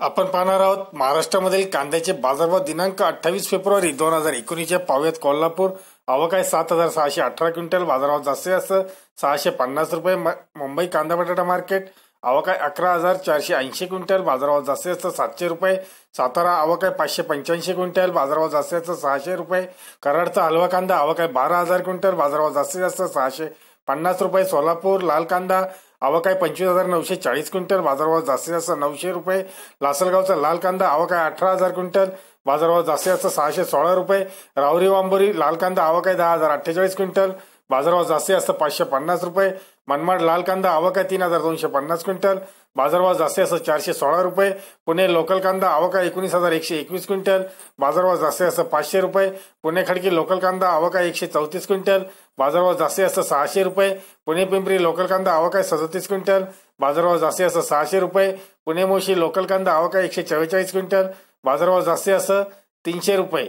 आपण पाहणार आहोत महाराष्ट्रामधील कांद्याचे बाजारभाव दिनांक अठ्ठावीस फेब्रुवारी दोन हजार एकोणीसच्या पाव्यात कोल्हापूर. अवकाय सात हजार सहाशे अठरा क्विंटल बाजारभाव जास्तीत जास्त सहाशे पन्नास रुपये म- मुंबई कांदा बटाटा मार्केट. अवकाय अकरा हजार चारशे ऐंशी क्विंटल बाजारभाव जास्तीत जास्त सातशे रुपये. सातारा अवकाय आहे पाचशे पंच्याऐंशी क्विंटल बाजारभाव जास्तीत जास्त सहाशे रुपये. कराडचा हलवा कांदा अवकाय बारा हजार क्विंटल बाजारभाव जास्तीत जास्त सहाशे पन्नास रुपये. सोलापूर लाल कांदा आवक आहे पंचवीस हजार नऊशे चाळीस क्विंटल बाजारभाव जास्तीत जास्त नऊशे रुपये. लासलगावचा लाल कांदा आवक आहे अठरा हजार क्विंटल बाजारभाव जास्तीत जास्त सहाशे सोळा रुपये. रावरी वांबोरी लाल कांदा आवक आहे दहा हजार अठ्ठेचाळीस क्विंटल बाजारभाव जास्तीत जास्त पाचशे पन्नास रुपये. मनमाड लाल कांदा आवक आहे तीन हजार दोनशे पन्नास क्विंटल. बाजारभाव जास्तीत असं चारशे सोळा रुपये. पुणे लोकल कांदा आवक आहे एकोणीस हजार एकशे एकवीस क्विंटल. बाजारभाव जास्तीत असं पाचशे रुपये. पुणे खडकी लोकल कांदा आवक आहे एकशे चौतीस क्विंटल. बाजारभाव जास्ती असं सहाशे रुपये. पुणे पिंपरी लोकल कांदा आवक आहे सदतीस क्विंटल. बाजारभाव जास्ती असं सहाशे रुपये. पुणे मोशी लोकल कांदा आवक आहे एकशे चव्वेचाळीस क्विंटल. बाजारभाव जास्ती असं तीनशे रुपये.